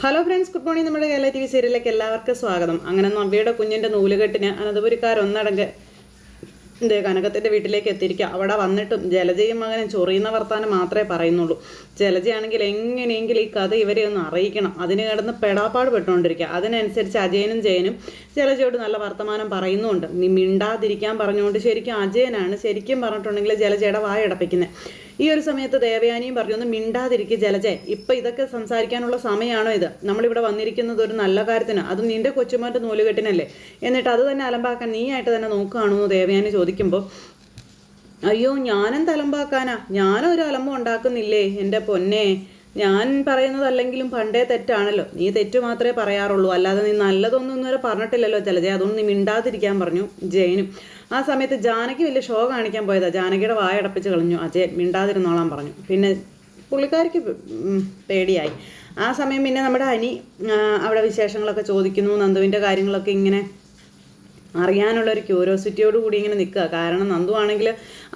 Hello friends good morning നമ്മുടെ Kerala T V സീരിയലിലേക്ക് എല്ലാവർക്കും സ്വാഗതം. അങ്ങനെ നവ്യയുടെ കുഞ്ഞിന്റെ നൂലുകെട്ടിന് അനന്തപുരിക്കാരൊന്നടങ്ക് ഇതേ കനകത്തിന്റെ വീട്ടിലേക്ക് എത്തിയിരിക്കുക. അവിടെ വന്നിട്ടും ജലജയും മകനും ചൊറിയുന്ന വർത്താനം മാത്രമേ പറയുന്നുള്ളൂ. ജലജയാണെങ്കിൽ എങ്ങനെയെങ്കിലും ഈ കഥ ഇവരെ ഒന്ന് അറിയിക്കണം. അതിന് കിടന്ന് പെടാപ്പാട് പെട്ടുകൊണ്ടിരിക്കുക. അതിനനുസരിച്ച് അജയനും ജയനും ജലജയോട് നല്ല വർത്തമാനം പറയുന്നുണ്ട്. നീ മിണ്ടാതിരിക്കാൻ പറഞ്ഞുകൊണ്ട് ശരിക്കും അജയനാണ് ശരിക്കും പറഞ്ഞിട്ടുണ്ടെങ്കിൽ ജലജയുടെ വായടപ്പിക്കുന്നത് ഈ ഒരു സമയത്ത് ദേവയാനിയും പറഞ്ഞു ഒന്ന് മിണ്ടാതിരിക്കുക ജലജെ. ഇപ്പൊ ഇതൊക്കെ സംസാരിക്കാനുള്ള സമയമാണോ ഇത്? നമ്മളിവിടെ വന്നിരിക്കുന്നത് ഒരു നല്ല കാര്യത്തിന്. അതും നിന്റെ കൊച്ചുമാരുടെ നൂലുകെട്ടിനല്ലേ. എന്നിട്ട് അത് തന്നെ അലമ്പാക്കാൻ നീ ആയിട്ട് തന്നെ നോക്കുകയാണോ ദേവയാനി ചോദിക്കുമ്പോൾ അയ്യോ ഞാനും തലമ്പാക്കാനാ ഞാനും ഒരു അലമ്പം ഉണ്ടാക്കുന്നില്ലേ? എന്റെ പൊന്നെ. ഞാൻ പറയുന്നതല്ലെങ്കിലും പണ്ടേ തെറ്റാണല്ലോ. നീ തെറ്റ് മാത്രമേ പറയാറുള്ളൂ. അല്ലാതെ നീ നല്ലതൊന്നും ഇന്നുവരെ പറഞ്ഞിട്ടില്ലല്ലോ ജലജയ അതുകൊണ്ട് നീ മിണ്ടാതിരിക്കാൻ പറഞ്ഞു ജയനും. ആ സമയത്ത് ജാനകി വലിയ ഷോ കാണിക്കാൻ പോയതാ. ജാനകിയുടെ വായടപ്പിച്ച് കളഞ്ഞു. അജയ് മിണ്ടാതിരുന്നോളാൻ പറഞ്ഞു. പിന്നെ പുള്ളിക്കാരിക്ക് പേടിയായി. ആ സമയം പിന്നെ നമ്മുടെ അനി അവിടെ വിശേഷങ്ങളൊക്കെ ചോദിക്കുന്നു. നന്ദുവിന്റെ കാര്യങ്ങളൊക്കെ ഇങ്ങനെ അറിയാനുള്ള ഒരു ക്യൂരിയോസിറ്റിയോട് കൂടി ഇങ്ങനെ നിൽക്കുക. കാരണം നന്ദു ആണെങ്കിൽ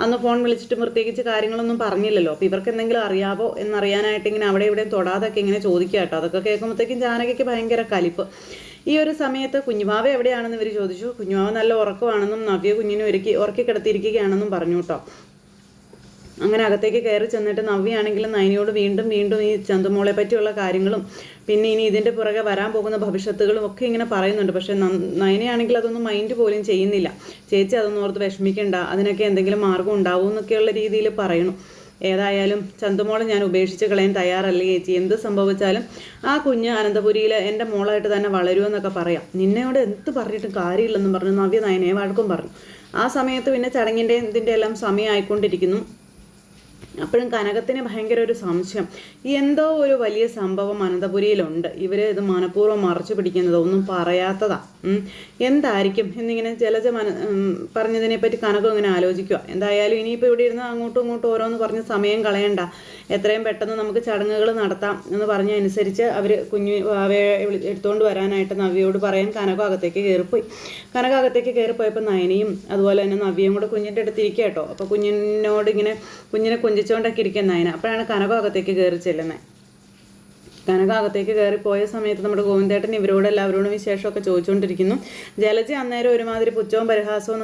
അന്ന് ഫോൺ വിളിച്ചിട്ട് പ്രത്യേകിച്ച് കാര്യങ്ങളൊന്നും പറഞ്ഞില്ലല്ലോ. അപ്പോൾ ഇവർക്ക് എന്തെങ്കിലും അറിയാവോ എന്നറിയാനായിട്ട് ഇങ്ങനെ അവിടെ ഇവിടെയും തൊടാതൊക്കെ ഇങ്ങനെ ചോദിക്കുക കേട്ടോ. അതൊക്കെ കേൾക്കുമ്പോഴത്തേക്കും ജാനകിക്ക് ഭയങ്കര കലിപ്പ്. ഈ ഒരു സമയത്ത് കുഞ്ഞുമാവ എവിടെയാണെന്ന് ഇവർ ചോദിച്ചു. കുഞ്ഞുമാവ നല്ല ഉറക്കമാണെന്നും നവ്യ കുഞ്ഞിനെ ഒരുക്കി ഉറക്കി കിടത്തിയിരിക്കുകയാണെന്നും പറഞ്ഞു കേട്ടോ. അങ്ങനെ അകത്തേക്ക് കയറി ചെന്നിട്ട് നവ്യാണെങ്കിലും നയനിയോട് വീണ്ടും വീണ്ടും ഈ ചന്തുമോളെ പറ്റിയുള്ള കാര്യങ്ങളും പിന്നെ ഇനി ഇതിന്റെ പുറകെ വരാൻ പോകുന്ന ഭവിഷ്യത്തുകളും ഒക്കെ ഇങ്ങനെ പറയുന്നുണ്ട്. പക്ഷേ നയനയാണെങ്കിൽ അതൊന്നും മൈൻഡ് പോലും ചെയ്യുന്നില്ല. ചേച്ചി അതൊന്നും ഓർത്ത് വിഷമിക്കണ്ട. അതിനൊക്കെ എന്തെങ്കിലും മാർഗം ഉണ്ടാവും എന്നൊക്കെയുള്ള രീതിയിൽ പറയണു. ഏതായാലും ചന്തുമോളെ ഞാൻ ഉപേക്ഷിച്ച് കളയാൻ തയ്യാറല്ല ചേച്ചി? എന്ത് സംഭവിച്ചാലും ആ കുഞ്ഞ് അനന്തപുരിയിൽ എന്റെ മോളായിട്ട് തന്നെ വളരുമെന്നൊക്കെ പറയാം. നിന്നോട് എന്ത് പറഞ്ഞിട്ടും കാര്യമില്ലെന്നും പറഞ്ഞു. നവ്യ നയനയെ വഴക്കും പറഞ്ഞു. ആ സമയത്ത് പിന്നെ ചടങ്ങിന്റെ ഇതിന്റെ എല്ലാം സമയമായിക്കൊണ്ടിരിക്കുന്നു. അപ്പോഴും കനകത്തിന് ഭയങ്കര ഒരു സംശയം. എന്തോ ഒരു വലിയ സംഭവം അനന്തപുരിയിലുണ്ട്. ഇവർ ഇത് മനഃപൂർവം മറച്ചു പിടിക്കുന്നത് ഒന്നും പറയാത്തതാ. എന്തായിരിക്കും എന്നിങ്ങനെ ജലജ മന പറഞ്ഞതിനെ പറഞ്ഞതിനെപ്പറ്റി കനകം ഇങ്ങനെ ആലോചിക്കുക എന്തായാലും ഇനിയിപ്പോൾ ഇവിടെ ഇരുന്ന് അങ്ങോട്ടും ഇങ്ങോട്ടും ഓരോന്ന് പറഞ്ഞ് സമയം കളയണ്ട. എത്രയും പെട്ടെന്ന് നമുക്ക് ചടങ്ങുകൾ നടത്താം എന്ന് പറഞ്ഞനുസരിച്ച് അവർ കുഞ്ഞു അവയെ എടുത്തുകൊണ്ട് വരാനായിട്ട് നവ്യയോട് പറയാൻ കനകം അകത്തേക്ക് കയറിപ്പോയി. കനകം അകത്തേക്ക് കയറിപ്പോയപ്പോൾ നയനയും അതുപോലെ തന്നെ നവ്യയും കൂടെ കുഞ്ഞിന്റെ അടുത്തിരിക്കുക കേട്ടോ. അപ്പോൾ കുഞ്ഞിനോട് ഇങ്ങനെ കുഞ്ഞിനെ കൊഞ്ചിച്ചുകൊണ്ടൊക്കെ ഇരിക്കുന്ന നയന. അപ്പോഴാണ് കനകം അകത്തേക്ക് കയറി ചെല്ലുന്നത് കനകാകത്തേക്ക് കയറിപ്പോയ കയറി പോയ സമയത്ത് നമ്മുടെ ഗോവിന്ദേട്ടൻ ഇവരോട് എല്ലാവരോടും വിശേഷമൊക്കെ ചോദിച്ചുകൊണ്ടിരിക്കുന്നു. ജലജി അന്നേരം ഒരുമാതിരി പുച്ഛവും പരിഹാസവും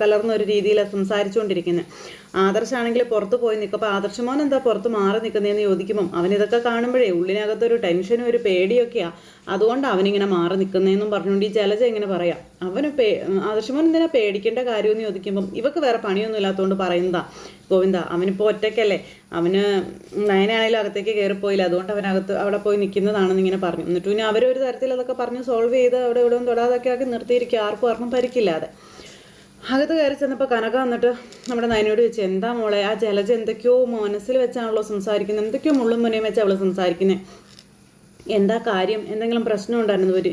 കലർന്ന ഒരു രീതിയിലാണ് സംസാരിച്ചുകൊണ്ടിരിക്കുന്നത് ആദർശാണെങ്കിൽ പുറത്ത് പോയി നിൽക്കും അപ്പോൾ ആദർശമോൻ എന്താ പുറത്ത് മാറി നിൽക്കുന്നതെന്ന് ചോദിക്കുമ്പം അവൻ ഇതൊക്കെ കാണുമ്പോഴേ ഉള്ളിനകത്തൊരു ടെൻഷനും ഒരു പേടിയൊക്കെയാണ് അതുകൊണ്ട് അവനിങ്ങനെ മാറി നിൽക്കുന്നതെന്നും പറഞ്ഞുകൊണ്ട് ഈ ജലജ ഇങ്ങനെ പറയാം. അവന് പേ ആദർശമോൻ എന്തിനാ പേടിക്കേണ്ട കാര്യമെന്ന് ചോദിക്കുമ്പം ഇവക്ക് വേറെ പണിയൊന്നും ഇല്ലാത്തതുകൊണ്ട് പറയുന്നതാ. ഗോവിന്ദ അവനിപ്പോൾ ഒറ്റയ്ക്കല്ലേ അവന് നയനാണെങ്കിലും അകത്തേക്ക് കയറിപ്പോയില്ല അതുകൊണ്ട് അവനകത്ത് അവിടെ പോയി നിൽക്കുന്നതാണെന്ന് ഇങ്ങനെ പറഞ്ഞു. എന്നിട്ട് പിന്നെ അവരൊരു തരത്തിൽ അതൊക്കെ പറഞ്ഞ് സോൾവ് ചെയ്ത് അവിടെ ഇവിടെ തൊടാതൊക്കെ ആക്കി നിർത്തിയിരിക്കുക. ആർക്കും ആർക്കും പരിക്കില്ലാതെ. അകത്ത് കയറി ചെന്നപ്പോൾ കനക വന്നിട്ട് നമ്മുടെ നയനോട് ചോദിച്ചു എന്താ മോളെ ആ ജലജ എന്തൊക്കെയോ മനസ്സിൽ വെച്ചാണല്ലോ സംസാരിക്കുന്നത് എന്തൊക്കെയോ മുള്ളും മുനയും വെച്ച് അവൾ സംസാരിക്കുന്നത് എന്താ കാര്യം? എന്തെങ്കിലും പ്രശ്നം ഉണ്ടോ അനന്തപുരി?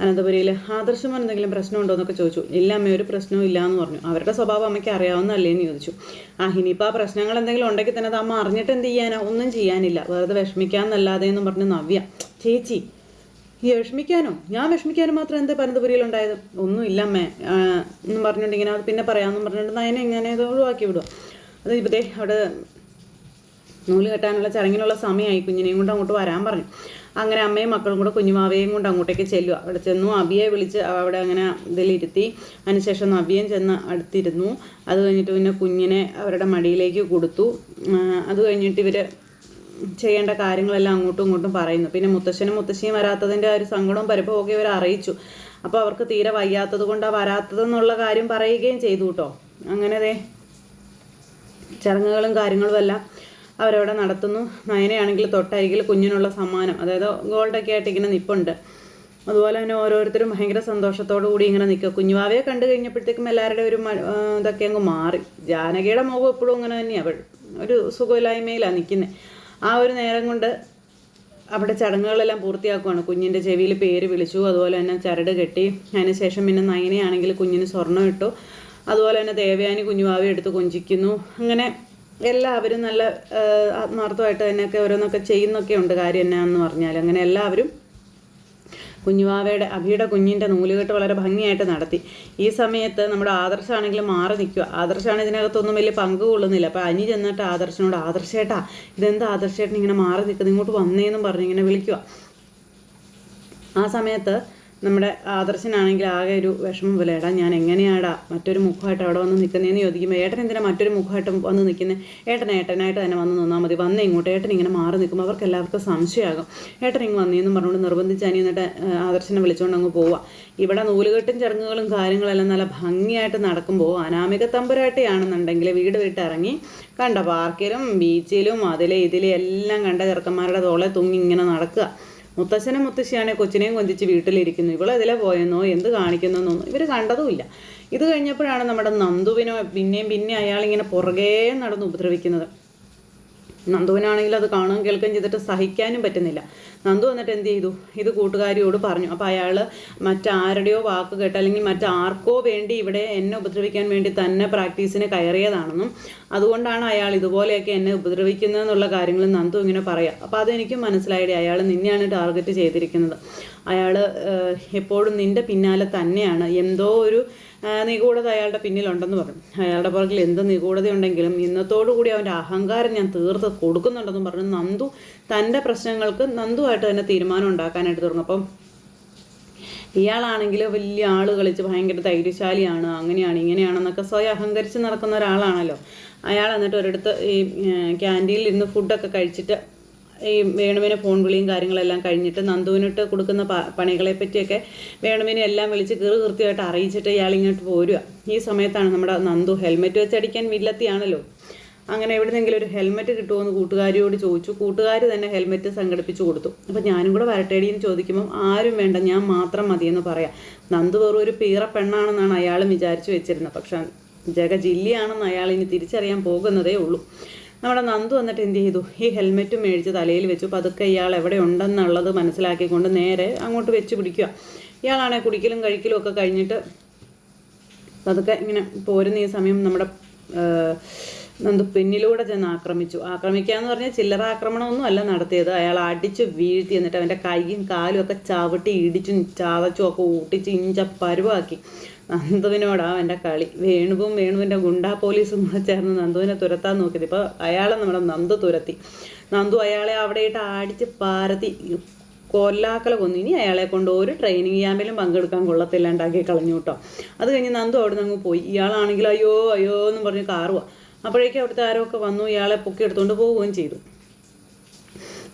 അനന്തപുരിയിൽ ആദർശമോൻ എന്തെങ്കിലും പ്രശ്നമുണ്ടോ എന്നൊക്കെ ചോദിച്ചു. ഇല്ല അമ്മ ഒരു പ്രശ്നവും ഇല്ല എന്ന് പറഞ്ഞു. അവരുടെ സ്വഭാവം അമ്മയ്ക്ക് അറിയാവുന്നല്ലേ എന്ന് ചോദിച്ചു. ആ ഇനിയിപ്പോൾ ആ പ്രശ്നങ്ങൾ എന്തെങ്കിലും ഉണ്ടെങ്കിൽ തന്നെ അത് അമ്മ അറിഞ്ഞിട്ട് എന്ത് ചെയ്യാനാ? ഒന്നും ചെയ്യാനില്ല. വെറുതെ വിഷമിക്കാമെന്നല്ലാതെ എന്ന് പറഞ്ഞു നവ്യ ചേച്ചി ഈ വിഷമിക്കാനോ? ഞാൻ വിഷമിക്കാനും മാത്രം എന്താ പനന്തപുരിയിലുണ്ടായത് ഒന്നും ഇല്ല അമ്മേ ആ, എന്നും പറഞ്ഞിട്ട് ഇങ്ങനെ അത് പിന്നെ പറയാമെന്നും പറഞ്ഞിട്ട് നയനെ ഇങ്ങനെ ഇത് ഒഴിവാക്കി വിടുക അത് ഇപ്പത്തേ അവിടെ നൂൽ കെട്ടാനുള്ള ചടങ്ങിനുള്ള സമയമായി. കുഞ്ഞിനെയും കൊണ്ട് അങ്ങോട്ട് വരാൻ പറഞ്ഞു. അങ്ങനെ അമ്മയും മക്കളും കൂടെ കുഞ്ഞുമാവയും കൊണ്ട് അങ്ങോട്ടേക്ക് ചെല്ലുക അവിടെ ചെന്നു അബിയെ വിളിച്ച് അവിടെ അങ്ങനെ ഇതിലിരുത്തി. അതിനുശേഷം നബിയും ചെന്ന് അടുത്തിരുന്നു. അത് കഴിഞ്ഞിട്ട് പിന്നെ കുഞ്ഞിനെ അവരുടെ മടിയിലേക്ക് കൊടുത്തു. അത് കഴിഞ്ഞിട്ട് ഇവർ ചെയ്യേണ്ട കാര്യങ്ങളെല്ലാം അങ്ങോട്ടും ഇങ്ങോട്ടും പറയുന്നു. പിന്നെ മുത്തശ്ശനും മുത്തശ്ശിയും വരാത്തതിന്റെ ഒരു സങ്കടവും പരിഭവമൊക്കെ ഇവർ അറിയിച്ചു. അപ്പോൾ അവർക്ക് തീരെ വയ്യാത്തത് കൊണ്ടാണ് വരാത്തതെന്നുള്ള കാര്യം പറയുകയും ചെയ്തു കേട്ടോ. അങ്ങനെ ചടങ്ങുകളും കാര്യങ്ങളും എല്ലാം അവരവിടെ നടത്തുന്നു. നയനയാണെങ്കിൽ തൊട്ടരികിൽ കുഞ്ഞിനുള്ള സമ്മാനം അതായത് ഗോൾഡൊക്കെ ആയിട്ട് ഇങ്ങനെ നിപ്പുണ്ട്. അതുപോലെ തന്നെ ഓരോരുത്തരും ഭയങ്കര സന്തോഷത്തോടു കൂടി ഇങ്ങനെ നിൽക്കുക. കുഞ്ഞുവാവയെ കണ്ടു കഴിഞ്ഞപ്പോഴത്തേക്കും എല്ലാവരുടെ ഒരു ഇതൊക്കെ അങ്ങ് മാറി. ജാനകിയുടെ മുഖം എപ്പോഴും അങ്ങനെ തന്നെയാണ് അവൾ ഒരു സുഖമില്ലായ്മയിലാണ് നിൽക്കുന്നത് ആ ഒരു നേരം കൊണ്ട് അവിടെ ചടങ്ങുകളെല്ലാം പൂർത്തിയാക്കുവാണ്. കുഞ്ഞിന്റെ ചെവിയിൽ പേര് വിളിച്ചു അതുപോലെ തന്നെ ചരട് കെട്ടി. അതിനുശേഷം പിന്നെ നയനയാണെങ്കിൽ കുഞ്ഞിന് സ്വർണം ഇട്ടു. അതുപോലെ തന്നെ ദേവയാനി കുഞ്ഞുവാവി എടുത്ത് കൊഞ്ചിക്കുന്നു. അങ്ങനെ എല്ലാവരും നല്ല ആത്മാർത്ഥമായിട്ട് തന്നെയൊക്കെ ഓരോന്നൊക്കെ ചെയ്യുന്നൊക്കെ ഉണ്ട് കാര്യം എന്നാന്ന് പറഞ്ഞാൽ അങ്ങനെ എല്ലാവരും കുഞ്ഞുവാവയുടെ അഭിയുടെ കുഞ്ഞിന്റെ നൂലുകെട്ട് വളരെ ഭംഗിയായിട്ട് നടത്തി. ഈ സമയത്ത് നമ്മുടെ ആദർശാണെങ്കിലും മാറി നിൽക്കുക. ആദർശാണ് ഇതിനകത്തൊന്നും വലിയ പങ്ക് കൊള്ളുന്നില്ല. അപ്പോൾ അനി ചെന്നിട്ട് ആദർശനോട് ആദർശേട്ടാ ഇതെന്താ ആദർശേട്ടൻ ഇങ്ങനെ മാറി നിൽക്കുന്നത്? ഇങ്ങോട്ട് വന്നേന്നും പറഞ്ഞ് ഇങ്ങനെ വിളിക്കുക. ആ സമയത്ത് നമ്മുടെ ആദർശനാണെങ്കിൽ ആകെ ഒരു വിഷമം പോലെ എടാ ഞാൻ എങ്ങനെയാടാ മറ്റൊരു മുഖമായിട്ട് അവിടെ വന്ന് നിൽക്കുന്നതെന്ന് ചോദിക്കുമ്പോൾ ഏട്ടൻ എന്തിനാ മറ്റൊരു മുഖമായിട്ട് വന്ന് നിൽക്കുന്നത് ഏട്ടൻ ഏട്ടനായിട്ട് തന്നെ വന്ന് നിന്നാൽ മതി. വന്നേ ഇങ്ങോട്ട്. ഏട്ടൻ ഇങ്ങനെ മാറി നിൽക്കുമ്പോൾ അവർക്ക് എല്ലാവർക്കും സംശയമാകും. ഏട്ടൻ ഇങ്ങ് വന്നേന്ന് പറഞ്ഞുകൊണ്ട് നിർബന്ധിച്ച് അനി എന്നിട്ട് ആദർശനെ വിളിച്ചുകൊണ്ട് അങ്ങ് പോവുക ഇവിടെ നൂലുകെട്ടും ചടങ്ങുകളും കാര്യങ്ങളെല്ലാം നല്ല ഭംഗിയായിട്ട് നടക്കുമ്പോൾ അനാമിക തമ്പുരാട്ടിയാണെന്നുണ്ടെങ്കിൽ വീട് വിട്ടിറങ്ങി കണ്ട പാർക്കിലും ബീച്ചിലും അതിലെ ഇതിലെ എല്ലാം കണ്ട ചെറുക്കന്മാരുടെ തോളെ തൂങ്ങി ഇങ്ങനെ നടക്കുക. മുത്തശ്ശനും മുത്തശ്ശിയാണെ കൊച്ചിനെയും കൊഞ്ചിച്ച് വീട്ടിലിരിക്കുന്നു. ഇവളെതിലെ പോയെന്നോ എന്ത് കാണിക്കുന്നോ ഇവർ കണ്ടതുമില്ല. ഇത് കഴിഞ്ഞപ്പോഴാണ് നമ്മുടെ നന്ദുവിനോ പിന്നെയും പിന്നെ അയാളിങ്ങനെ പുറകേ നടന്ന് ഉപദ്രവിക്കുന്നത്. നന്ദുവിനാണെങ്കിൽ അത് കാണുകയും കേൾക്കുകയും ചെയ്തിട്ട് സഹിക്കാനും പറ്റുന്നില്ല. നന്ദു വന്നിട്ട് എന്ത് ചെയ്തു? ഇത് കൂട്ടുകാരിയോട് പറഞ്ഞു. അപ്പോൾ അയാൾ മറ്റാരുടെയോ വാക്ക് കേട്ട് അല്ലെങ്കിൽ മറ്റാർക്കോ വേണ്ടി ഇവിടെ എന്നെ ഉപദ്രവിക്കാൻ വേണ്ടി തന്നെ പ്രാക്ടീസിന് കയറിയതാണെന്നും അതുകൊണ്ടാണ് അയാൾ ഇതുപോലെയൊക്കെ എന്നെ ഉപദ്രവിക്കുന്നതെന്നുള്ള കാര്യങ്ങൾ നന്ദു ഇങ്ങനെ പറയാം. അപ്പോൾ അതെനിക്കും മനസ്സിലായി അയാൾ നിന്നെയാണ് ടാർഗറ്റ് ചെയ്തിരിക്കുന്നത്. അയാൾ എപ്പോഴും നിന്റെ പിന്നാലെ തന്നെയാണ്. എന്തോ ഒരു നിഗൂഢത അയാളുടെ പിന്നിലുണ്ടെന്ന് പറഞ്ഞു. അയാളുടെ പുറകിൽ എന്ത് നിഗൂഢതയുണ്ടെങ്കിലും ഇന്നത്തോടു കൂടി അവന്റെ അഹങ്കാരം ഞാൻ തീർത്ത് കൊടുക്കുന്നുണ്ടെന്നും പറഞ്ഞു. നന്ദു തന്റെ പ്രശ്നങ്ങൾക്ക് നന്ദുവായിട്ട് തന്നെ തീരുമാനം ഉണ്ടാക്കാനായിട്ട് തുടങ്ങും. അപ്പം ഇയാളാണെങ്കിൽ വലിയ ആൾ കളിച്ച് ഭയങ്കര ധൈര്യശാലിയാണ് അങ്ങനെയാണ് ഇങ്ങനെയാണെന്നൊക്കെ സ്വയം അഹങ്കരിച്ച് നടക്കുന്ന ഒരാളാണല്ലോ. അയാൾ എന്നിട്ട് ഒരിടത്ത് ഈ ക്യാന്റീനിൽ ഇരുന്ന് ഫുഡൊക്കെ കഴിച്ചിട്ട് ഈ വേണുവിനെ ഫോൺ വിളിയും കാര്യങ്ങളെല്ലാം കഴിഞ്ഞിട്ട് നന്ദുവിനിട്ട് കൊടുക്കുന്ന പണികളെ പറ്റിയൊക്കെ വേണുവിനെ എല്ലാം വിളിച്ച് കീറ് കൃത്യമായിട്ട് അറിയിച്ചിട്ട് ഇയാൾ ഇങ്ങോട്ട് പോരുക. ഈ സമയത്താണ് നമ്മുടെ നന്ദു ഹെൽമെറ്റ് വെച്ചടിക്കാൻ വില്ലത്തിയാണല്ലോ. അങ്ങനെ എവിടുന്നെങ്കിലും ഒരു ഹെൽമെറ്റ് കിട്ടുമോ കൂട്ടുകാരിയോട് ചോദിച്ചു. കൂട്ടുകാർ തന്നെ ഹെൽമെറ്റ് സംഘടിപ്പിച്ചു കൊടുത്തു. അപ്പോൾ ഞാനും കൂടെ വരട്ടേടി എന്ന് ചോദിക്കുമ്പം ആരും വേണ്ട ഞാൻ മാത്രം മതിയെന്ന് പറയാം. നന്ദു വെറും ഒരു പീറ പെണ്ണാണെന്നാണ് അയാളും വിചാരിച്ചു വെച്ചിരുന്നത്. പക്ഷേ ജഗ ജില്ലിയാണെന്ന് അയാൾ ഇനി തിരിച്ചറിയാൻ പോകുന്നതേ ഉള്ളൂ. നമ്മുടെ നന്ദു വന്നിട്ട് എന്ത് ചെയ്തു? ഈ ഹെൽമെറ്റ് മേടിച്ച് തലയിൽ വെച്ചു. പതുക്കെ ഇയാൾ എവിടെ ഉണ്ടെന്നുള്ളത് മനസ്സിലാക്കിക്കൊണ്ട് നേരെ അങ്ങോട്ട് വെച്ച് പിടിക്കുക. ഇയാളാണെങ്കിൽ കുടിക്കലും കഴിക്കലും ഒക്കെ കഴിഞ്ഞിട്ട് പതുക്കെ ഇങ്ങനെ പോരുന്ന ഈ സമയം നമ്മുടെ നന്ദു പിന്നിലൂടെ ചെന്ന് ആക്രമിച്ചു. ആക്രമിക്കുക എന്ന് പറഞ്ഞാൽ ചില്ലറ ആക്രമണമൊന്നും അല്ല നടത്തിയത്. അയാൾ അടിച്ച് വീഴ്ത്തി എന്നിട്ട് അവന്റെ കൈയും കാലും ഒക്കെ ചവിട്ടി ഇടിച്ചും ചാവച്ചും ഒക്കെ ഊട്ടിച്ച് ഇഞ്ച പരുവാക്കി. നന്ദുവിനോടാ എന്റെ കളി. വേണുവും വേണുവിന്റെ ഗുണ്ടാ പോലീസും കൂടെ ചേർന്ന് നന്ദുവിനെ തുരത്താൻ നോക്കിയത്. ഇപ്പോൾ അയാളെ നമ്മുടെ നന്ദു തുരത്തി. നന്ദു അയാളെ അവിടെ ഇട്ട് അടിച്ച് പാരത്തി. കൊല്ലാക്കല കൊന്നു. ഇനി അയാളെ കൊണ്ട് ഒരു ട്രെയിനിങ് ക്യാമ്പിലും പങ്കെടുക്കാൻ കൊള്ളത്തില്ല ഉണ്ടാക്കി കളഞ്ഞു കേട്ടോ. അത് കഴിഞ്ഞ് നന്ദു അവിടെ നിന്ന് പോയി. ഇയാളാണെങ്കിൽ അയ്യോ അയ്യോ എന്ന് പറഞ്ഞ് കാറുക അപ്പോഴേക്കും അവിടുത്തെ ആരോ ഒക്കെ വന്നു ഇയാളെ പൊക്കി എടുത്തുകൊണ്ട് പോവുകയും ചെയ്തു.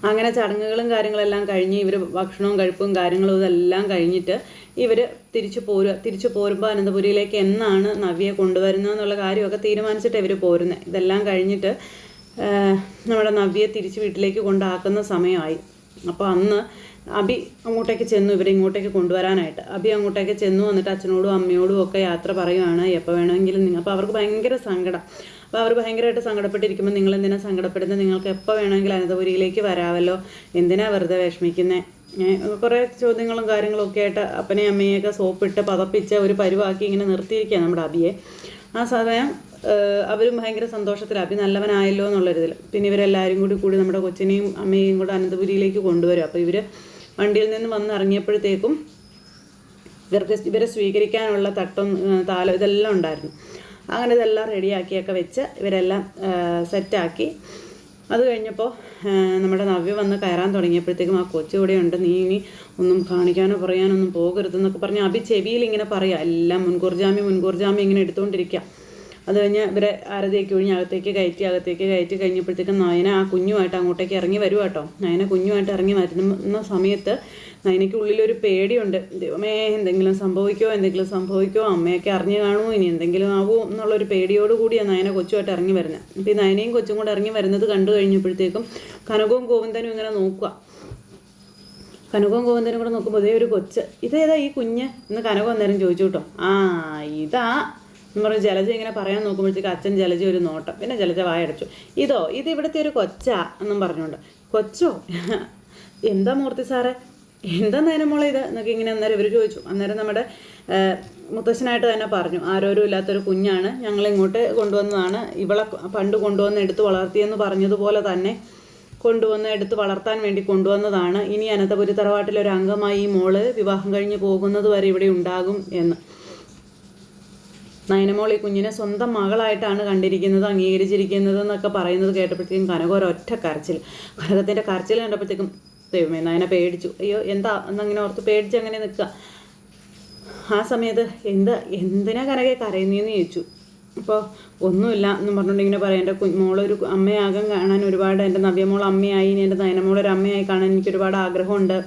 അങ്ങനെ ചടങ്ങുകളും കാര്യങ്ങളെല്ലാം കഴിഞ്ഞ് ഇവർ ഭക്ഷണവും കഴിപ്പും കാര്യങ്ങളും ഇതെല്ലാം കഴിഞ്ഞിട്ട് ഇവർ തിരിച്ചു പോരുക തിരിച്ചു പോരുമ്പോൾ അനന്തപുരിയിലേക്ക് എന്നാണ് നവ്യെ കൊണ്ടുവരുന്നത് എന്നുള്ള കാര്യമൊക്കെ തീരുമാനിച്ചിട്ട് ഇവർ പോരുന്നത് ഇതെല്ലാം കഴിഞ്ഞിട്ട് നമ്മുടെ നവ്യെ തിരിച്ച് വീട്ടിലേക്ക് കൊണ്ടാക്കുന്ന സമയമായി. അപ്പോൾ അന്ന് അബി അങ്ങോട്ടേക്ക് ചെന്നു ഇവരെ ഇങ്ങോട്ടേക്ക് കൊണ്ടുവരാനായിട്ട്. അബി അങ്ങോട്ടേക്ക് ചെന്നു വന്നിട്ട് അച്ഛനോടും അമ്മയോടും ഒക്കെ യാത്ര പറയുവാണ് എപ്പോൾ വേണമെങ്കിലും നിങ്ങൾ അപ്പോൾ അവർക്ക് ഭയങ്കര സങ്കടം. അപ്പോൾ അവർ ഭയങ്കരമായിട്ട് സങ്കടപ്പെട്ടിരിക്കുമ്പോൾ നിങ്ങൾ എന്തിനാ സങ്കടപ്പെടുന്നത് നിങ്ങൾക്ക് എപ്പോൾ വേണമെങ്കിലും അനന്തപുരിയിലേക്ക് വരാമല്ലോ എന്തിനാ വെറുതെ വിഷമിക്കുന്നത് കുറേ ചോദ്യങ്ങളും കാര്യങ്ങളും ഒക്കെ ആയിട്ട് അപ്പനെയും സോപ്പ് സോപ്പിട്ട് പതപ്പിച്ച് ഒരു പരുവാക്കി ഇങ്ങനെ നിർത്തിയിരിക്കുക നമ്മുടെ അബിയെ. ആ സമയം അവരും ഭയങ്കര സന്തോഷത്തിൽ അബി നല്ലവനായല്ലോ എന്നുള്ളൊരിതിൽ. പിന്നെ ഇവരെല്ലാവരും കൂടി കൂടി നമ്മുടെ കൊച്ചിനെയും അമ്മയെയും കൂടെ അനന്തപുരിയിലേക്ക് കൊണ്ടുവരും. അപ്പോൾ ഇവർ വണ്ടിയിൽ നിന്ന് വന്ന് ഇറങ്ങിയപ്പോഴത്തേക്കും ഇവർക്ക് ഇവരെ സ്വീകരിക്കാനുള്ള തട്ടും താലം ഇതെല്ലാം ഉണ്ടായിരുന്നു. അങ്ങനെ ഇതെല്ലാം റെഡിയാക്കിയൊക്കെ വെച്ച് ഇവരെല്ലാം സെറ്റാക്കി അത് കഴിഞ്ഞപ്പോൾ നമ്മുടെ നവ്യ വന്ന് കയറാൻ തുടങ്ങിയപ്പോഴത്തേക്കും ആ കൊച്ചു ഇവിടെ ഉണ്ട് നീ ഇനി ഒന്നും കാണിക്കാനോ പറയാനോ പറയാനൊന്നും പോകരുതെന്നൊക്കെ പറഞ്ഞ് അഭി ചെവിയിൽ ഇങ്ങനെ പറയാം എല്ലാം മുൻകൂർ ജാമ്യം മുൻകൂർ ജാമ്യം ഇങ്ങനെ എടുത്തുകൊണ്ടിരിക്കുക അത് കഴിഞ്ഞ് ഇവരെ ആരതിയൊക്കെ ഒഴിഞ്ഞ് അകത്തേക്ക് കയറ്റി അകത്തേക്ക് കയറ്റി കഴിഞ്ഞപ്പോഴത്തേക്കും നയന ആ കുഞ്ഞുമായിട്ട് അങ്ങോട്ടേക്ക് ഇറങ്ങി വരും കേട്ടോ. നയന കുഞ്ഞുമായിട്ട് ഇറങ്ങി വരുന്ന സമയത്ത് നയനയ്ക്ക് ഉള്ളിലൊരു പേടിയുണ്ട്. ദൈവമേ എന്തെങ്കിലും സംഭവിക്കോ എന്തെങ്കിലും സംഭവിക്കോ അമ്മയൊക്കെ അറിഞ്ഞു കാണുമോ? ഇനി എന്തെങ്കിലും ആവുമോ? എന്നുള്ളൊരു പേടിയോട് കൂടിയാണ് നയന കൊച്ചുമായിട്ട് ഇറങ്ങി വരുന്നത് അപ്പോൾ ഈ നയനയും കൊച്ചും കൂടെ ഇറങ്ങി വരുന്നത് കണ്ടു കഴിഞ്ഞപ്പോഴത്തേക്കും കനകവും ഗോവിന്ദനും ഇങ്ങനെ നോക്കുക. കനകവും ഗോവിന്ദനും കൂടെ നോക്കുമ്പോൾ ഇതേ ഒരു കൊച്ച്. ഇതേതാ ഈ കുഞ്ഞ്? എന്ന് കനകം അന്നേരം ചോദിച്ചു കേട്ടോ. ആ ഇതാ എന്ന് പറഞ്ഞ് ജലജ ഇങ്ങനെ പറയാൻ നോക്കുമ്പോഴത്തേക്ക് അച്ഛൻ ജലജ ഒരു നോട്ടം. പിന്നെ ജലജ വായടച്ചു. ഇതോ ഇത് ഇവിടുത്തെ ഒരു കൊച്ചാ എന്നും പറഞ്ഞുകൊണ്ട്. കൊച്ചോ? എന്താ മൂർത്തി സാറേ? എന്താ നേരം മോളെ ഇത്? എന്നൊക്കെ ഇങ്ങനെ അന്നേരം ഇവർ ചോദിച്ചു. അന്നേരം നമ്മുടെ മുത്തശ്ശനായിട്ട് തന്നെ പറഞ്ഞു. ആരോരും ഇല്ലാത്തൊരു കുഞ്ഞാണ്. ഞങ്ങൾ ഇങ്ങോട്ട് കൊണ്ടുവന്നതാണ്. ഇവളെ പണ്ട് കൊണ്ടുവന്ന് എടുത്ത് വളർത്തിയെന്ന് പറഞ്ഞതുപോലെ തന്നെ കൊണ്ടുവന്ന് എടുത്ത് വളർത്താൻ വേണ്ടി കൊണ്ടുവന്നതാണ്. ഇനി അനന്തപുരി തറവാട്ടിലൊരു അംഗമായി ഈ മോൾ വിവാഹം കഴിഞ്ഞ് പോകുന്നത് വരെ ഇവിടെ ഉണ്ടാകും എന്ന്. നയനമോൾ ഈ കുഞ്ഞിനെ സ്വന്തം മകളായിട്ടാണ് കണ്ടിരിക്കുന്നത് അംഗീകരിച്ചിരിക്കുന്നത് എന്നൊക്കെ പറയുന്നത് കേട്ടപ്പോഴത്തേക്കും കനക ഒരൊറ്റ കരച്ചിൽ. കനകത്തിന്റെ കരച്ചിൽ കണ്ടപ്പോഴത്തേക്കും ദൈവമേ നയന പേടിച്ചു. അയ്യോ എന്താ? എന്നങ്ങനെ ഓർത്ത് പേടിച്ച് അങ്ങനെ നിൽക്കുക. ആ സമയത്ത് എന്താ എന്തിനാ കനകെ കരയുന്നതെന്ന് ചോദിച്ചു. അപ്പോൾ ഒന്നുമില്ല എന്ന് ഇങ്ങനെ പറയാം. എന്റെ മോളൊരു അമ്മയാകാൻ കാണാൻ ഒരുപാട് എന്റെ നവ്യമോൾ അമ്മയായി എന്റെ നയനമോളൊരു അമ്മയായി കാണാൻ എനിക്കൊരുപാട് ആഗ്രഹമുണ്ട്.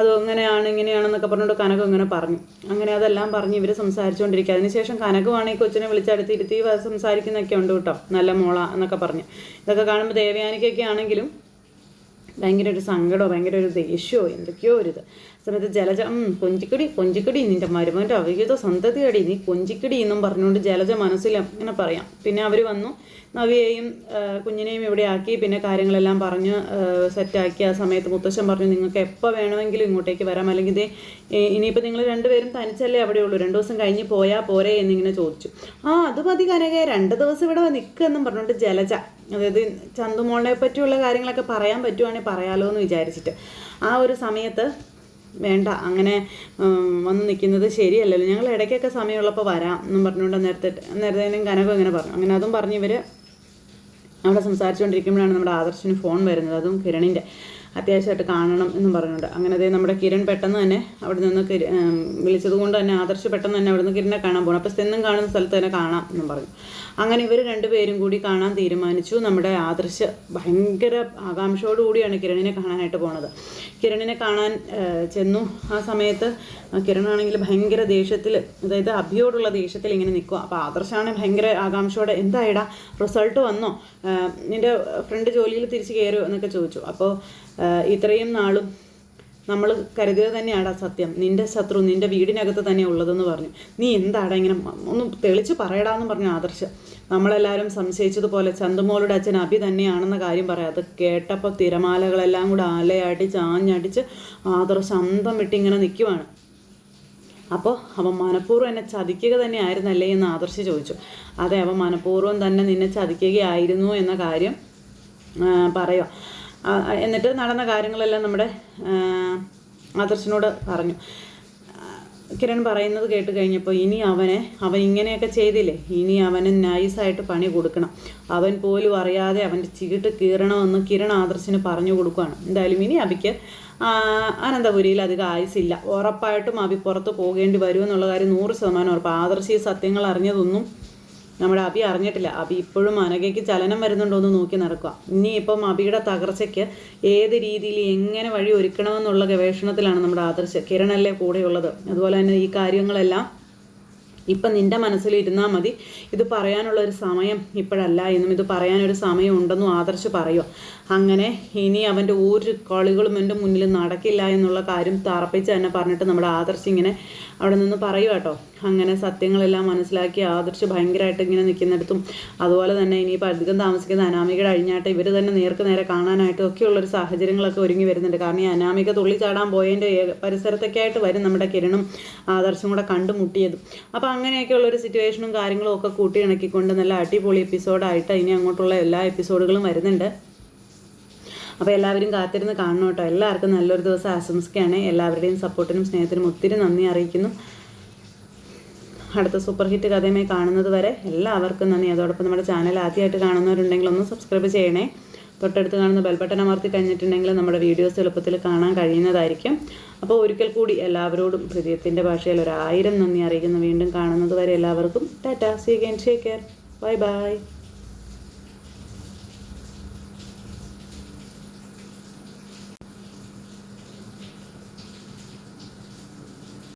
അത് അങ്ങനെയാണ് ഇങ്ങനെയാണെന്നൊക്കെ പറഞ്ഞുകൊണ്ട് കനകം ഇങ്ങനെ പറഞ്ഞു. അങ്ങനെ അതെല്ലാം പറഞ്ഞ് ഇവർ സംസാരിച്ചുകൊണ്ടിരിക്കുക അതിനുശേഷം കനകമാണ് ഈ കൊച്ചിനെ വിളിച്ചടുത്ത് ഇരുത്തി സംസാരിക്കുന്നൊക്കെ ഉണ്ട് കേട്ടോ. നല്ല മോള എന്നൊക്കെ പറഞ്ഞ്. ഇതൊക്കെ കാണുമ്പോൾ ദേവയാനിക്കൊക്കെ ആണെങ്കിലും ഭയങ്കര ഒരു സങ്കടമോ ഭയങ്കര ഒരു ദേഷ്യമോ എന്തൊക്കെയോ ഒരു ഇത്. സമയത്ത് ജലജ കൊഞ്ചിക്കടി കൊഞ്ചിക്കടി നിന്റെ മരുമന്റെ അവിഹിത സന്തതിയടി നീ കൊഞ്ചിക്കടി എന്നും പറഞ്ഞുകൊണ്ട് ജലജ മനസ്സിൽ ഇങ്ങനെ പറയാം. പിന്നെ അവർ വന്നു. നവിയെയും കുഞ്ഞിനെയും ഇവിടെ ആക്കി പിന്നെ കാര്യങ്ങളെല്ലാം പറഞ്ഞ് സെറ്റാക്കി ആ സമയത്ത് മുത്തശ്ശൻ പറഞ്ഞു നിങ്ങൾക്ക് എപ്പോൾ വേണമെങ്കിലും ഇങ്ങോട്ടേക്ക് വരാം. അല്ലെങ്കിൽ ഇതേ ഇനിയിപ്പോൾ നിങ്ങൾ രണ്ടുപേരും തനിച്ചല്ലേ അവിടെ ഉള്ളൂ. രണ്ട് ദിവസം കഴിഞ്ഞ് പോയാൽ പോരെ എന്നിങ്ങനെ ചോദിച്ചു. ആ അത് മതി കനകെ. രണ്ട് ദിവസം ഇവിടെ നിൽക്കുമെന്നും പറഞ്ഞുകൊണ്ട് ജലജ അതായത് ചന്തുമോളെ പറ്റിയുള്ള കാര്യങ്ങളൊക്കെ പറയാൻ പറ്റുവാണെങ്കിൽ പറയാലോ എന്ന് വിചാരിച്ചിട്ട്. ആ ഒരു സമയത്ത് വേണ്ട. അങ്ങനെ വന്ന് നിൽക്കുന്നത് ശരിയല്ലല്ലോ. ഞങ്ങൾ ഇടയ്ക്കൊക്കെ സമയമുള്ളപ്പോൾ വരാം എന്നും പറഞ്ഞുകൊണ്ട് നേരത്തെ നേരത്തേനും കനകം ഇങ്ങനെ പറഞ്ഞു. അങ്ങനെ അതും പറഞ്ഞ് ഇവർ അവിടെ സംസാരിച്ചുകൊണ്ടിരിക്കുമ്പോഴാണ് നമ്മുടെ ആദർശിന് ഫോൺ വരുന്നത്. അതും കിരണിന്റെ അത്യാവശ്യമായിട്ട് കാണണം എന്നും പറഞ്ഞുകൊണ്ട്. അങ്ങനെ അതേ നമ്മുടെ കിരൺ പെട്ടെന്ന് തന്നെ അവിടെ നിന്ന് കിര വിളിച്ചത് കൊണ്ട് തന്നെ ആദർശ് പെട്ടെന്ന് തന്നെ അവിടെ നിന്ന് കിരണിനെ കാണാൻ പോകണം അപ്പോൾ എന്നും കാണുന്ന സ്ഥലത്ത് തന്നെ കാണാം എന്നും പറഞ്ഞു. അങ്ങനെ ഇവർ രണ്ടുപേരും കൂടി കാണാൻ തീരുമാനിച്ചു. നമ്മുടെ ആദർശ് ഭയങ്കര ആകാംക്ഷയോടു കൂടിയാണ് കിരണിനെ കാണാനായിട്ട് പോണത്. കിരണിനെ കാണാൻ ചെന്നു. ആ സമയത്ത് കിരണാണെങ്കിൽ ഭയങ്കര ദേഷ്യത്തിൽ അതായത് അഭിയോടുള്ള ദേഷ്യത്തിൽ ഇങ്ങനെ നിൽക്കുക അപ്പോൾ ആദർശാണ് ഭയങ്കര ആകാംക്ഷയോടെ എന്തായിടാ റിസൾട്ട് വന്നോ? നിന്റെ ഫ്രണ്ട് ജോലിയിൽ തിരിച്ച് കയറുമോ എന്നൊക്കെ ചോദിച്ചു. അപ്പോൾ ഇത്രയും നാളും നമ്മൾ കരുതിയത് തന്നെയാടാ സത്യം. നിന്റെ ശത്രു നിന്റെ വീടിനകത്ത് തന്നെ ഉള്ളതെന്ന് പറഞ്ഞു. നീ എന്താടാ ഇങ്ങനെ ഒന്ന് തെളിച്ച് പറയടാന്ന് പറഞ്ഞു ആദർശ്. നമ്മളെല്ലാവരും സംശയിച്ചതുപോലെ ചന്തുമോളുടെ അച്ഛൻ അഭി തന്നെയാണെന്ന കാര്യം പറയാം. അത് കേട്ടപ്പോൾ തിരമാലകളെല്ലാം കൂടെ അലയടിച്ച് ആഞ്ഞടിച്ച് ആദർശ് അന്തം വിട്ട് ഇങ്ങനെ നിൽക്കുവാണ് അപ്പോൾ അവൻ മനഃപൂർവം എന്നെ ചതിക്കുക തന്നെ ആയിരുന്നല്ലേ എന്ന് ആദർശ് ചോദിച്ചു. അതെ അവൻ മനഃപൂർവം തന്നെ നിന്നെ ചതിക്കുകയായിരുന്നു എന്ന കാര്യം പറയുക എന്നിട്ട് നടന്ന കാര്യങ്ങളെല്ലാം നമ്മുടെ ആദർശനോട് പറഞ്ഞു. കിരൺ പറയുന്നത് കേട്ട് കഴിഞ്ഞപ്പോൾ ഇനി അവനെ അവൻ ഇങ്ങനെയൊക്കെ ചെയ്തില്ലേ? ഇനി അവന് നൈസായിട്ട് പണി കൊടുക്കണം. അവൻ പോലും അറിയാതെ അവന്റെ ചീട്ട് കീറണമെന്ന് കിരൺ ആദർശിന് പറഞ്ഞു കൊടുക്കുകയാണ് എന്തായാലും ഇനി അബിക്ക് അനന്തപുരിയിൽ അധികം ആയുസില്ല ഉറപ്പായിട്ടും അബി പുറത്ത് പോകേണ്ടി വരുമെന്നുള്ള കാര്യം നൂറ് ശതമാനം ഉറപ്പ്. ആദർശ് സത്യങ്ങൾ അറിഞ്ഞതൊന്നും നമ്മുടെ അബി അറിഞ്ഞിട്ടില്ല. അബി ഇപ്പോഴും അനഘയ്ക്ക് ചലനം വരുന്നുണ്ടോ എന്ന് നോക്കി നടക്കുക ഇനി ഇപ്പം അബിയുടെ തകർച്ചയ്ക്ക് ഏത് രീതിയിൽ എങ്ങനെ വഴി ഒരുക്കണമെന്നുള്ള ഗവേഷണത്തിലാണ് നമ്മുടെ ആദർശ കിരണല്ലേ കൂടെയുള്ളത്. അതുപോലെ തന്നെ ഈ കാര്യങ്ങളെല്ലാം ഇപ്പം നിന്റെ മനസ്സിൽ ഇരുന്നാൽ മതി. ഇത് പറയാനുള്ള ഒരു സമയം ഇപ്പോഴല്ല എന്നും ഇത് പറയാനൊരു സമയം ഉണ്ടെന്നും ആദർശ് പറയുക അങ്ങനെ ഇനി അവന്റെ ഒരു കളികളും എന്റെ മുന്നിൽ നടക്കില്ല എന്നുള്ള കാര്യം തറപ്പിച്ച് തന്നെ പറഞ്ഞിട്ട് നമ്മുടെ ആദർശ് ഇങ്ങനെ അവിടെ നിന്ന് പറയുക കേട്ടോ. അങ്ങനെ സത്യങ്ങളെല്ലാം മനസ്സിലാക്കി ആദർശ് ഭയങ്കരമായിട്ട് ഇങ്ങനെ നിൽക്കുന്നിടത്തും അതുപോലെ തന്നെ ഇനിയിപ്പോൾ അധികം താമസിക്കുന്ന അനാമികയുടെ അഴിഞ്ഞാട്ട് ഇവർ തന്നെ നേർക്ക് നേരെ കാണാനായിട്ടും ഒക്കെയുള്ളൊരു സാഹചര്യങ്ങളൊക്കെ ഒരുങ്ങി വരുന്നുണ്ട്. കാരണം ഈ അനാമിക തുള്ളി ചാടാൻ പോയതിന്റെ പരിസരത്തൊക്കെ ആയിട്ട് വരും നമ്മുടെ കിരണും ആദർശം കൂടെ കണ്ടുമുട്ടിയതും. അപ്പോൾ അങ്ങനെയൊക്കെയുള്ള ഒരു സിറ്റുവേഷനും കാര്യങ്ങളും ഒക്കെ കൂട്ടി ഇണക്കിക്കൊണ്ട് നല്ല അടിപൊളി എപ്പിസോഡായിട്ട് ഇനി അങ്ങോട്ടുള്ള എല്ലാ എപ്പിസോഡുകളും വരുന്നുണ്ട്. അപ്പോൾ എല്ലാവരും കാത്തിരുന്ന് കാണണം കേട്ടോ. എല്ലാവർക്കും നല്ലൊരു ദിവസം ആശംസിക്കുകയാണ്. എല്ലാവരുടെയും സപ്പോർട്ടിനും സ്നേഹത്തിനും ഒത്തിരി നന്ദി അറിയിക്കുന്നു. അടുത്ത സൂപ്പർ ഹിറ്റ് കഥയുമായി കാണുന്നത് വരെ എല്ലാവർക്കും നന്ദി. അതോടൊപ്പം നമ്മുടെ ചാനൽ ആദ്യമായിട്ട് കാണുന്നവരുണ്ടെങ്കിൽ ഒന്ന് സബ്സ്ക്രൈബ് ചെയ്യണേ. തൊട്ടടുത്ത് കാണുന്ന ബെൽബട്ടൺ അമർത്തി കഴിഞ്ഞിട്ടുണ്ടെങ്കിൽ നമ്മുടെ വീഡിയോസ് എളുപ്പത്തിൽ കാണാൻ കഴിയുന്നതായിരിക്കും. അപ്പോൾ ഒരിക്കൽ കൂടി എല്ലാവരോടും ഹൃദയത്തിന്റെ ഭാഷയിൽ ഒരായിരം നന്ദി അറിയിക്കുന്നു. വീണ്ടും കാണുന്നത് വരെ എല്ലാവർക്കും tata. See again take care bye bye